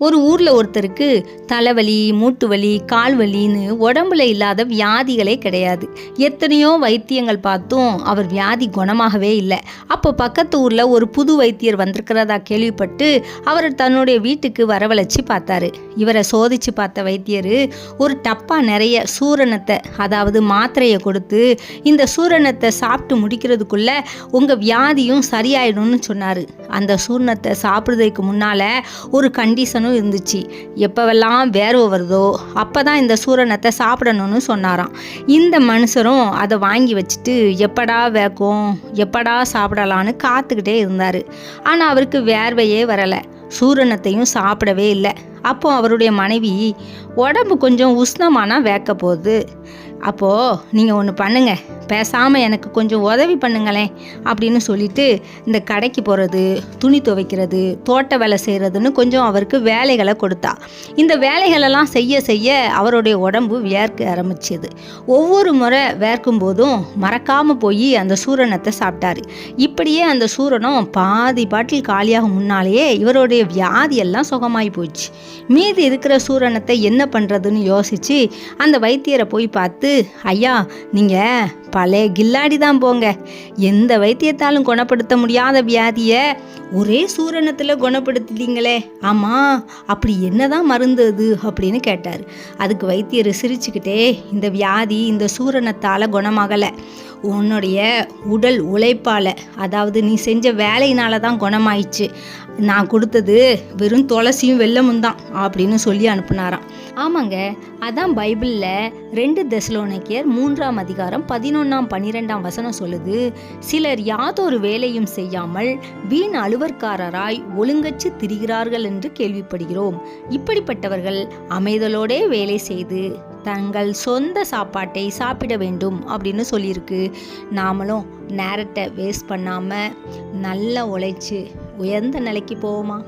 ஒரு ஊரில் ஒருத்தருக்கு தலைவலி மூட்டு வலி கால் வலின்னு உடம்புல இல்லாத வியாதிகளே கிடையாது. எத்தனையோ வைத்தியங்கள் பார்த்தும் அவர் வியாதி குணமாகவே இல்லை. அப்போ பக்கத்து ஊரில் ஒரு புது வைத்தியர் வந்திருக்கிறதா கேள்விப்பட்டு அவர் தன்னுடைய வீட்டுக்கு வரவழைச்சி பார்த்தாரு. இவரை சோதிச்சு பார்த்த வைத்தியர் ஒரு டப்பா நிறைய சூரணத்தை அதாவது மாத்திரையை கொடுத்து இந்த சூரணத்தை சாப்பிட்டு முடிக்கிறதுக்குள்ளே உங்கள் வியாதியும் சரியாயிடும்னு சொன்னார். அந்த சூரணத்தை சாப்பிட்றதுக்கு முன்னால் ஒரு கண்டிஷனும் இருந்துச்சு. எப்போவெல்லாம் வேர்வை வருதோ அப்போ தான் இந்த சூரணத்தை சாப்பிடணும்னு சொன்னாராம். இந்த மனுஷரும் அதை வாங்கி வச்சுட்டு எப்படா வேக்கும் எப்படா சாப்பிடலான்னு காத்துக்கிட்டே இருந்தார். ஆனால் அவருக்கு வேர்வையே வரலை. சூரணத்தையும் சாப்பிடவே இல்லை. அப்போ அவருடைய மனைவி உடம்பு கொஞ்சம் உஷ்ணமானால் வேக்க போகுது. அப்போது நீங்கள் ஒன்று பண்ணுங்க. பேசாமல் எனக்கு கொஞ்சம் உதவி பண்ணுங்களேன் அப்படின்னு சொல்லிட்டு இந்த கடைக்கு போகிறது துணி துவைக்கிறது தோட்ட வேலை செய்கிறதுன்னு கொஞ்சம் அவருக்கு வேலைகளை கொடுத்தா. இந்த வேலைகளெல்லாம் செய்ய செய்ய அவருடைய உடம்பு வேர்க்க ஆரம்பிச்சது. ஒவ்வொரு முறை வேர்க்கும் போதும் மறக்காமல் போய் அந்த சூரணத்தை சாப்பிட்டாரு. இப்படியே அந்த சூரணம் பாதி பாட்டில் காலியாகும் முன்னாலேயே இவருடைய வியாதியெல்லாம் சுகமாகி போச்சு. மீதி இருக்கிற சூரணத்தை என்ன பண்ணுறதுன்னு யோசித்து அந்த வைத்தியரை போய் பார்த்து ஐயா நீங்கள் பழைய கில்லாடி தான் போங்க. எந்த வைத்தியத்தாலும் குணப்படுத்த முடியாத வியாதியை ஒரே சூரணத்தில் குணப்படுத்திட்டீங்களே. ஆமாம் அப்படி என்னதான் மருந்து அது? அப்படின்னு கேட்டார். அதுக்கு வைத்தியர் சிரிச்சுக்கிட்டே இந்த வியாதி இந்த சூரணத்தால் குணமாகலை. உன்னுடைய உடல் உழைப்பால் அதாவது நீ செஞ்ச வேலையினால தான் குணமாயிடுச்சு நான் கொடுத்தது வெறும் துளசியும் வெல்லமும் தான் அப்படின்னு சொல்லி அனுப்புனாராம். ஆமாங்க அதான் பைபிளில் ரெண்டு தெசலோனிக்கர் மூன்றாம் அதிகாரம் பதினொன்றாம் பன்னிரெண்டாம் வசனம் சொல்லுது சிலர் யாதொரு வேலையும் செய்யாமல் வீண் அலுவற்காரராய் ஒழுங்கச்சு திரிகிறார்கள் என்று கேள்விப்படுகிறோம். இப்படிப்பட்டவர்கள் அமைதலோடே வேலை செய்து தங்கள் சொந்த சாப்பாட்டை சாப்பிட வேண்டும் அப்படின்னு சொல்லியிருக்கு. நாமளும் நேரத்தை வேஸ்ட் பண்ணாமல் நல்லா உழைச்சி உயர்ந்த நிலைக்கு போவோமா?